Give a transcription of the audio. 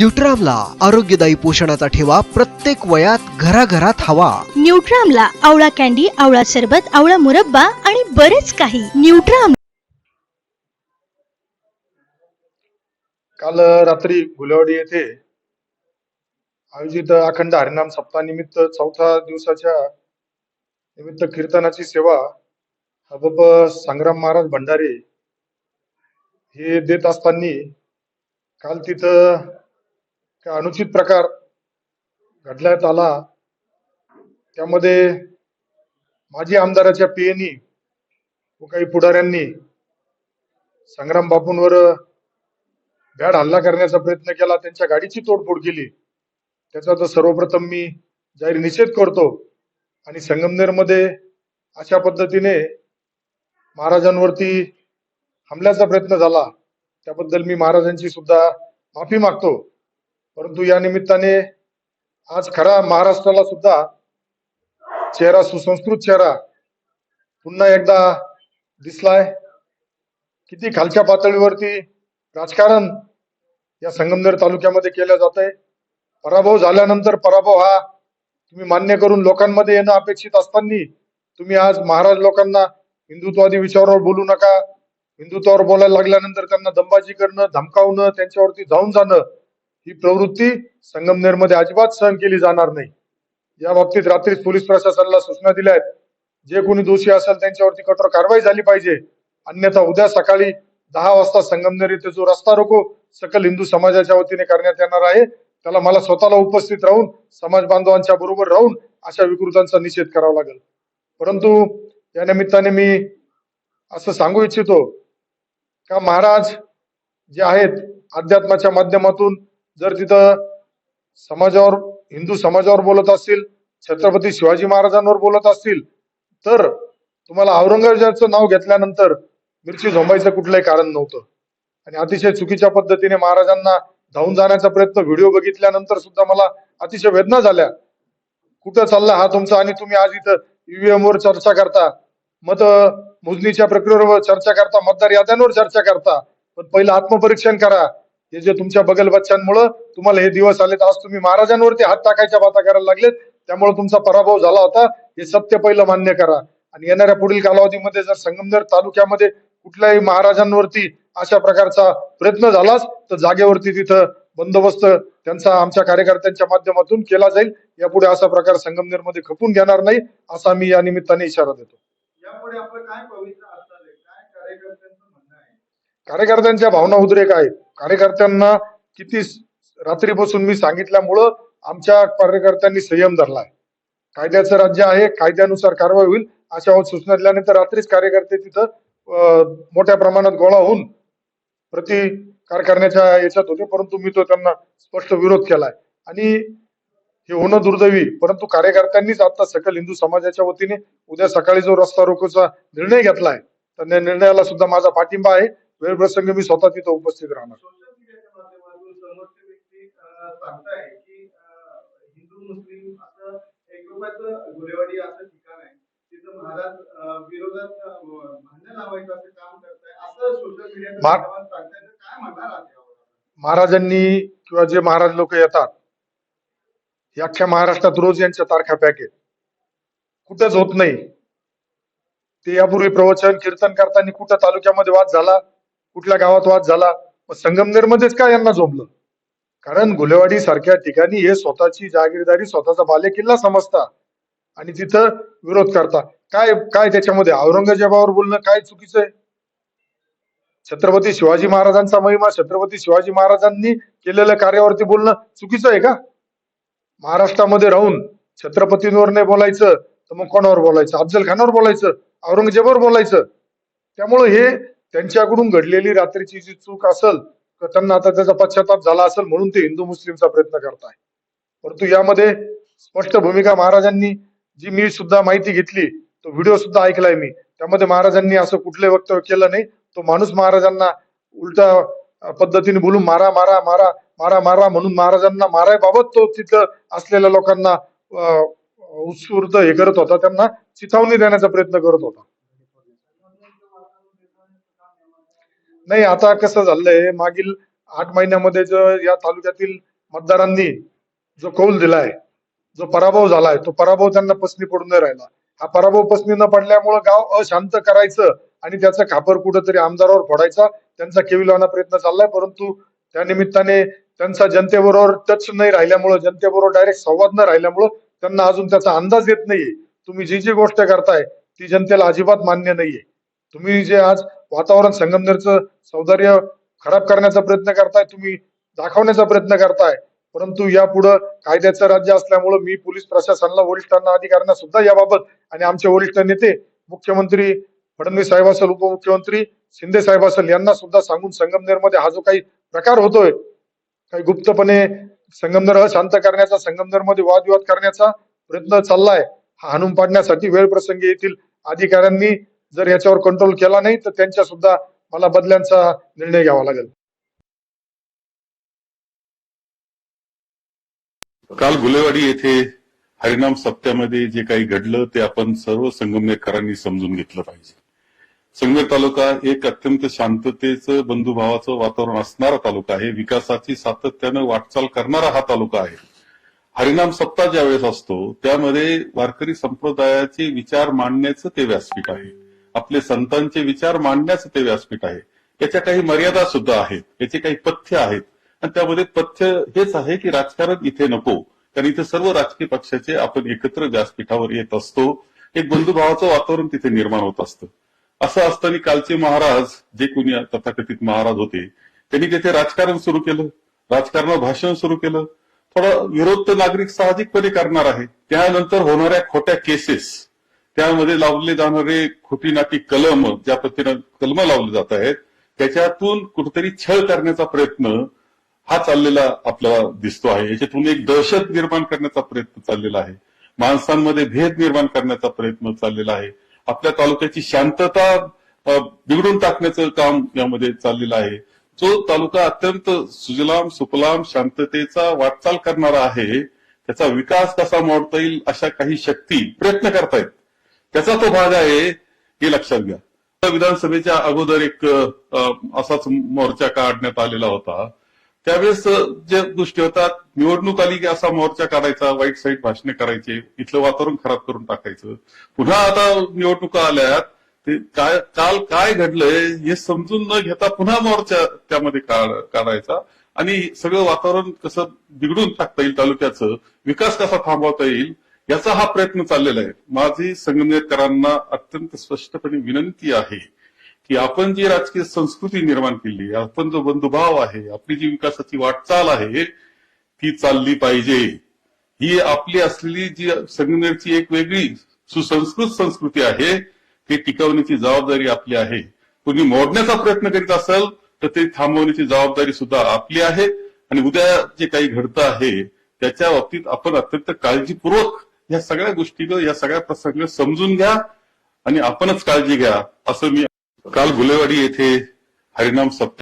न्यूट्रामला आरोग्यदायी पोषणाचा ठेवा प्रत्येक वयात घराघरात हवा. न्यूट्रामला आवळा कॅन्डी आवळा सरबत आवळा मुरब्बा आणि बरेच काही. न्यूट्राम काल रात्री गुलेवाडी येथे आयोजित अखंड हरिनाम सप्ताहानिमित्त चौथ्या दिवसाच्या निमित्त कीर्तनाची सेवा हबब संग्राम महाराज भंडारे हे देत असताना काल तिथं काय अनुचित प्रकार घडण्यात आला. त्यामध्ये माजी आमदाराच्या पीएनी व काही पुढाऱ्यांनी संग्राम बापूंवर भ्याड हल्ला करण्याचा प्रयत्न केला. त्यांच्या गाडीची तोडफोड केली. त्याचा तर सर्वप्रथम मी जाहीर निषेध करतो आणि संगमनेरमध्ये अशा पद्धतीने महाराजांवरती हमल्याचा प्रयत्न झाला. त्याबद्दल मी महाराजांची सुद्धा माफी मागतो. परंतु या निमित्ताने आज खरा महाराष्ट्राला सुद्धा चेहरा सुसंस्कृत चेहरा पुन्हा एकदा दिसलाय. किती खालच्या पातळीवरती राजकारण या संगमनेर तालुक्यामध्ये केलं जात आहे पराभव झाल्यानंतर पराभव हा तुम्ही मान्य करून लोकांमध्ये येणं अपेक्षित असताना तुम्ही आज महाराज लोकांना हिंदुत्वादी विचारावर बोलू नका. हिंदुत्वावर बोलायला लागल्यानंतर त्यांना दंबाजी करणं धमकावणं त्यांच्यावरती जाऊन जाणं ही प्रवृत्ती संगमनेरमध्ये अजिबात सहन केली जाणार नाही. या बाबतीत रात्रीच पोलीस प्रशासनाला सूचना दिल्या आहेत. जे कोणी दोषी असेल त्यांच्यावरती कठोर कारवाई झाली पाहिजे. अन्यथा उद्या सकाळी दहा वाजता संगमनेर येथे जो रस्ता रोको सकल हिंदू समाजाच्या वतीने करण्यात येणार आहे त्याला मला स्वतःला उपस्थित राहून समाज बांधवांच्या बरोबर राहून अशा विकृतांचा निषेध करावा लागेल. परंतु या निमित्ताने मी असं सांगू इच्छितो का महाराज जे आहेत अध्यात्माच्या माध्यमातून जर तिथं समाजावर हिंदू समाजावर बोलत असतील छत्रपती शिवाजी महाराजांवर बोलत असतील तर तुम्हाला औरंगजेबाचं नाव घेतल्यानंतर मिरची झोंबायचं कुठलंही कारण नव्हतं. आणि अतिशय चुकीच्या पद्धतीने महाराजांना धावून जाण्याचा प्रयत्न व्हिडिओ बघितल्यानंतर सुद्धा मला अतिशय वेदना झाल्या. कुठं चालला हा तुमचा आणि तुम्ही आज इथं ईव्हीएम वर चर्चा करता? मत मोजणीच्या प्रक्रियेवर चर्चा करता? मतदार याद्यांवर चर्चा करता? पण पहिलं आत्मपरीक्षण करा. हे जे तुमच्या बगल बच्चांमुळं तुम्हाला हे दिवस आलेत आज तुम्ही महाराजांवरती हात टाकायच्या बाता करायला लागलेत त्यामुळे तुमचा पराभव झाला होता. हे सत्य पहिलं मान्य करा. आणि येणाऱ्या पुढील कालावधीमध्ये जर संगमनेर तालुक्यामध्ये कुठल्याही महाराजांवरती अशा प्रकारचा प्रयत्न झालाच तर जागेवरती तिथं बंदोबस्त त्यांचा आमच्या कार्यकर्त्यांच्या माध्यमातून केला जाईल. यापुढे असा प्रकार संगमनेरमध्ये खपून घेणार नाही असा मी या निमित्ताने इशारा देतो. यापुढे आपलं काय पवित्र कार्यकर्त्यांच्या भावना उद्रेक आहेत. कार्यकर्त्यांना किती रात्री रात्रीपासून मी सांगितल्यामुळं आमच्या कार्यकर्त्यांनी संयम धरलाय. कायद्याचं राज्य आहे कायद्यानुसार कारवाई होईल अशा सूचना दिल्यानंतर रात्रीच कार्यकर्ते तिथं मोठ्या प्रमाणात गोळा होऊन प्रतिकार करण्याच्या याच्यात होते परंतु मी तो त्यांना स्पष्ट विरोध केलाय. आणि हे होणं दुर्दैवी परंतु कार्यकर्त्यांनीच आता सकल हिंदू समाजाच्या वतीने उद्या सकाळी जो रस्ता रोकोचा निर्णय घेतलाय तर निर्णयाला सुद्धा माझा पाठिंबा आहे. वेळ प्रसंगी मी स्वतः तिथं उपस्थित राहणार. महाराजांनी किंवा जे महाराज लोक येतात अख्ख्या महाराष्ट्रात रोज यांच्या तारखा पॅक आहेत. कुठंच होत नाही. ते यापूर्वी प्रवचन कीर्तन करताना कुठं तालुक्यामध्ये वाद झाला कुठल्या गावात वाद झाला मग संगमनेरमध्येच का यांना झोंबलं कारण गुलेवाडी सारख्या ठिकाणी हे स्वतःची जागीरदारी स्वतःचा बालेकिल्ला समजता आणि तिथं विरोध करता. काय काय त्याच्यामध्ये? औरंगजेबावर बोलणं काय चुकीचं आहे? छत्रपती शिवाजी महाराजांचा महिमा छत्रपती शिवाजी महाराजांनी केलेल्या कार्यावरती बोलणं चुकीचं आहे का? महाराष्ट्रामध्ये राहून छत्रपतींवर नाही बोलायचं तर मग कोणावर बोलायचं? अफजल खानावर बोलायचं औरंगजेबावर बोलायचं. त्यामुळे हे त्यांच्याकडून घडलेली रात्रीची जी चूक असेल तर त्यांना आता त्याचा पश्चाताप झाला असेल म्हणून ते हिंदू मुस्लिमचा प्रयत्न करताय. परंतु यामध्ये स्पष्ट भूमिका महाराजांनी जी मी सुद्धा माहिती घेतली तो व्हिडिओ सुद्धा ऐकलाय मी. त्यामध्ये महाराजांनी असं कुठलंही वक्तव्य केलं नाही. तो माणूस महाराजांना उलटा पद्धतीने बोलून मारा मारा मारा मारा मारा म्हणून महाराजांना मारायबाबत तो तिथं असलेल्या लोकांना उत्स्फूर्त हे करत होता. त्यांना चिथावणी देण्याचा प्रयत्न करत होता. नाही आता कसं झालंय मागील आठ महिन्यामध्ये जर या तालुक्यातील मतदारांनी जो कौल दिलाय जो पराभव झालाय तो पराभव त्यांना पसनी पडून नाही राहिला. हा पराभव पसनी न पडल्यामुळं गाव अशांत करायचं आणि त्याचा खापर कुठंतरी आमदारावर फोडायचा त्यांचा केविलवाना प्रयत्न चाललाय परंतु त्या निमित्ताने त्यांचा जनतेबरोबर टच नाही राहिल्यामुळं जनतेबरोबर डायरेक्ट संवाद न राहिल्यामुळं त्यांना अजून त्याचा अंदाज येत नाहीये. तुम्ही जी जी गोष्ट करताय ती जनतेला अजिबात मान्य नाहीये. तुम्ही जे आज वातावरण संगमनेरचं सौंदर्य खराब करण्याचा प्रयत्न करताय तुम्ही दाखवण्याचा प्रयत्न करताय. परंतु यापुढं कायद्याचं राज्य असल्यामुळं मी पोलीस प्रशासनाला वरिष्ठांना अधिकाऱ्यांना सुद्धा याबाबत आणि आमचे वरिष्ठ नेते मुख्यमंत्री फडणवीस साहेब असेल उपमुख्यमंत्री शिंदे साहेब असेल यांना सुद्धा सांगून संगमनेरमध्ये हा जो काही प्रकार होतोय काही गुप्तपणे संगमनेर शांत करण्याचा संगमनेरमध्ये वादविवाद करण्याचा प्रयत्न चाललाय हा हाणून पाडण्यासाठी वेळ प्रसंगी येथील अधिकाऱ्यांनी जर याच्यावर कंट्रोल केला नाही तर त्यांच्या सुद्धा मला बदल्यांचा निर्णय घ्यावा लागेल. काल गुलेवाडी येथे हरिनाम सप्त्यामध्ये जे काही घडलं ते आपण सर्व संगमनेरकरांनी समजून घेतलं पाहिजे. संगमेर तालुका एक अत्यंत शांततेचं बंधुभावाचं वातावरण असणारा तालुका आहे. विकासाची सातत्यानं वाटचाल करणारा हा तालुका आहे. हरिनाम सप्ताह ज्या वेळेस असतो त्यामध्ये वारकरी संप्रदायाचे विचार मांडण्याचं ते व्यासपीठ आहे. आपले संतांचे विचार मांडण्याचं ते व्यासपीठ आहे. याच्या काही मर्यादा सुद्धा आहेत. याचे काही पथ्य आहेत. आणि त्यामध्ये पथ्य हेच आहे की राजकारण इथे नको. कारण इथे सर्व राजकीय पक्षाचे आपण एकत्र व्यासपीठावर येत असतो. एक बंधुभावाचं वातावरण तिथे निर्माण होत असतं. असं असताना कालचे महाराज जे कोणी तथाकथित महाराज होते त्यांनी तिथे राजकारण सुरू केलं. राजकारणावर भाषण सुरू केलं. थोडा विरोध तर नागरिक साहजिकपणे करणार आहे. त्यानंतर होणाऱ्या खोट्या केसेस त्यामध्ये लावले जाणारे खोटी नाटी कलम ज्या पद्धतीनं कलम लावले जात आहेत त्याच्यातून कुठेतरी छळ करण्याचा प्रयत्न हा चाललेला आपल्याला दिसतो आहे. याच्यातून एक दहशत निर्माण करण्याचा प्रयत्न चाललेला आहे. माणसांमध्ये भेद निर्माण करण्याचा प्रयत्न चाललेला आहे. आपल्या तालुक्याची शांतता बिघडून टाकण्याचं काम यामध्ये चाललेलं आहे. जो तालुका अत्यंत सुजलाम सुफलाम शांततेचा वाटचाल करणारा आहे त्याचा विकास कसा मोडता येईल अशा काही शक्ती प्रयत्न करतायत. त्याचा तो भाग आहे हे लक्षात घ्या. विधानसभेच्या अगोदर एक असाच मोर्चा काढण्यात आलेला होता. त्यावेळेस जे ज्या गोष्टी होतात निवडणूक आली की असा मोर्चा काढायचा वाईट साईट भाषणे करायचे इथलं वातावरण खराब करून टाकायचं. पुन्हा आता निवडणुका आल्यात ते काय काल काय घडलंय हे समजून न घेता पुन्हा मोर्चा त्यामध्ये काढायचा. आणि सगळं वातावरण कसं बिघडून टाकता येईल तालुक्याचं विकास कसा थांबवता येईल याचा हा प्रयत्न चाललेला आहे. माझी संगमनेरकरांना अत्यंत स्पष्टपणे विनंती आहे की आपण जी राजकीय संस्कृती निर्माण केली आपण जो बंधुभाव आहे आपली जी विकासाची वाटचाल आहे ती चालली पाहिजे. ही आपली असलेली जी संगमनेरची एक वेगळी सुसंस्कृत संस्कृती आहे ती टिकवण्याची जबाबदारी आपली आहे. कुणी मोडण्याचा प्रयत्न करीत असेल तर ते थांबवण्याची जबाबदारी सुद्धा आपली आहे. आणि उद्या जे काही घडतं आहे त्याच्या बाबतीत आपण अत्यंत काळजीपूर्वक या सगळ्या गोष्टीचं या सगळ्या प्रसंग समजून घ्या आणि आपणच काळजी घ्या. असं मी काल गुलेवाडी येथे हरिनाम सप्ताह